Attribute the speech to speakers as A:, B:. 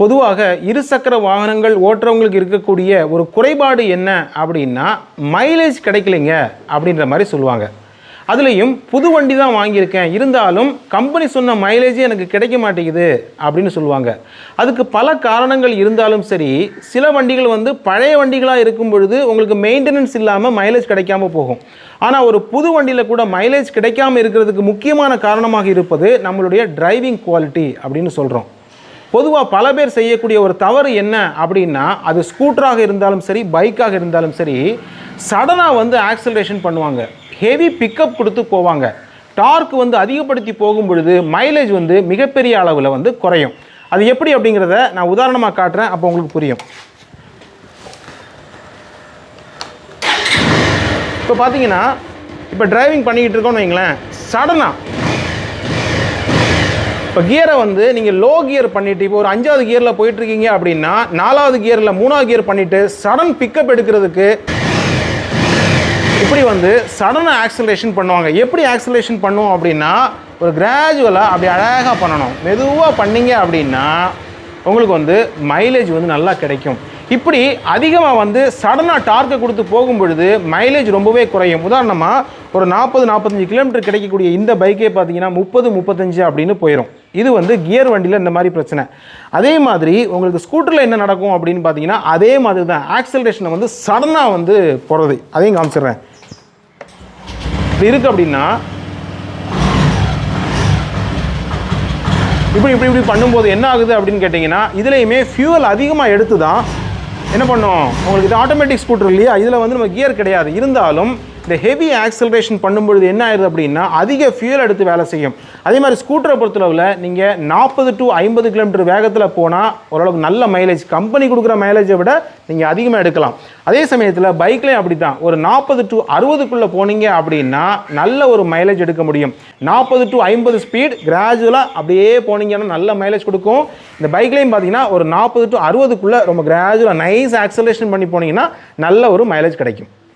A: பொதுவாக இருசக்கர வாகனங்கள் ஓட்டுறவங்களுக்கு இருக்கக்கூடிய ஒரு குறைபாடு என்ன அப்படின்னா மைலேஜ் கிடைக்கலைங்க அப்படின்ற மாதிரி சொல்லுவாங்க. அதுலேயும் புது வண்டி தான் வாங்கியிருக்கேன். இருந்தாலும் கம்பெனி சொன்ன மைலேஜே எனக்கு கிடைக்க மாட்டேங்குது அப்படின்னு சொல்லுவாங்க. அதுக்கு பல காரணங்கள் இருந்தாலும் சரி சில வண்டிகள் வந்து பழைய வண்டிகளாக இருக்கும் பொழுது உங்களுக்கு மெயின்டெனன்ஸ் இல்லாமல் மைலேஜ் கிடைக்காம போகும். ஆனால் ஒரு புது வண்டியில் கூட மைலேஜ் கிடைக்காம இருக்கிறதுக்கு முக்கியமான காரணமாக இருப்பது நம்மளுடைய டிரைவிங் குவாலிட்டி அப்படின்னு சொல்கிறோம் பொதுவாக பல பேர் செய்யக்கூடிய ஒரு தவறு என்ன அப்படின்னா அது ஸ்கூட்டராக இருந்தாலும் சரி பைக்காக இருந்தாலும் சரி சடனாக வந்து ஆக்சலரேஷன் பண்ணுவாங்க. ஹெவி பிக்கப் கொடுத்து போவாங்க. டார்க் வந்து அதிகப்படுத்தி போகும் பொழுது மைலேஜ் வந்து மிகப்பெரிய அளவில் வந்து குறையும். அது எப்படி அப்படிங்கிறத நான் உதாரணமாக காட்டுறேன். அப்போ உங்களுக்கு புரியும். இப்போ பார்த்தீங்கன்னா இப்போ டிரைவிங் பண்ணிக்கிட்டு இருக்கோம்னு வைங்களேன் சடனாக இப்போ கியரை வந்து நீங்கள் லோ கியர் பண்ணிட்டு இப்போ ஒரு அஞ்சாவது கியரில் போயிட்டுருக்கீங்க அப்படின்னா நாலாவது கியரில் மூணாவது கியர் பண்ணிவிட்டு சடன் பிக்கப் எடுக்கிறதுக்கு இப்படி வந்து சடனாக ஆக்சலேஷன் பண்ணுவாங்க. எப்படி ஆக்சலேஷன் பண்ணுவோம் அப்படின்னா ஒரு கிராஜுவலாக அப்படி அழகாக பண்ணணும். மெதுவாக பண்ணீங்க அப்படின்னா உங்களுக்கு வந்து மைலேஜ் வந்து நல்லா கிடைக்கும். இப்படி அதிகமாக வந்து சடனாக டார்க்கை கொடுத்து போகும் பொழுது மைலேஜ் ரொம்பவே குறையும். உதாரணமாக ஒரு நாற்பது நாற்பத்தஞ்சு கிலோமீட்டர் கிடைக்கக்கூடிய இந்த பைக்கே பார்த்தீங்கன்னா முப்பது முப்பத்தஞ்சு அப்படின்னு போயிடும் இது வந்து கியர் வண்டியில் இந்த மாதிரி பிரச்சனை. அதே மாதிரி உங்களுக்கு ஸ்கூட்டரில் என்ன நடக்கும் அப்படின்னு பார்த்தீங்கன்னா அதே மாதிரி தான் ஆக்சலரேஷனை வந்து சடனாக வந்து போகிறது அதையும் காமிச்சிடுறேன். இப்படி இருக்குது அப்படின்னா இப்படி இப்படி இப்படி பண்ணும்போது என்ன ஆகுது அப்படின்னு கேட்டிங்கன்னா இதுலேயுமே ஃபியூவல் அதிகமாக எடுத்து தான் என்ன பண்ணும்? உங்களுக்கு இது ஆட்டோமேட்டிக் ஸ்கூட்டர் இல்லையா? இதில் வந்து நம்ம கியர் கிடையாது. இருந்தாலும் இந்த ஹெவி ஆக்சலரேஷன் பண்ணும்பொழுது என்ன ஆயிடுது அப்படின்னா அதிக ஃபியூல் எடுத்து வேலை செய்யும். அதே மாதிரி ஸ்கூட்டரை பொறுத்தளவில் நீங்கள் நாற்பது டு ஐம்பது கிலோமீட்டர் வேகத்தில் போனால் ஓரளவுக்கு நல்ல மைலேஜ் கம்பெனி கொடுக்குற மைலேஜை விட நீங்கள் அதிகமாக எடுக்கலாம். அதே சமயத்தில் பைக்லேயும் அப்படி தான் ஒரு நாற்பது டு அறுபதுக்குள்ளே போனீங்க அப்படின்னா நல்ல ஒரு மைலேஜ் எடுக்க முடியும். நாற்பது டு ஐம்பது ஸ்பீட் கிராஜுவலாக அப்படியே போனீங்கன்னா நல்ல மைலேஜ் கொடுக்கும். இந்த பைக்லேயும் பார்த்தீங்கன்னா ஒரு நாற்பது டு அறுபதுக்குள்ளே ரொம்ப கிராஜுவலாக நைஸ் ஆக்சலேஷன் பண்ணி போனீங்கன்னா நல்ல ஒரு மைலேஜ் கிடைக்கும்.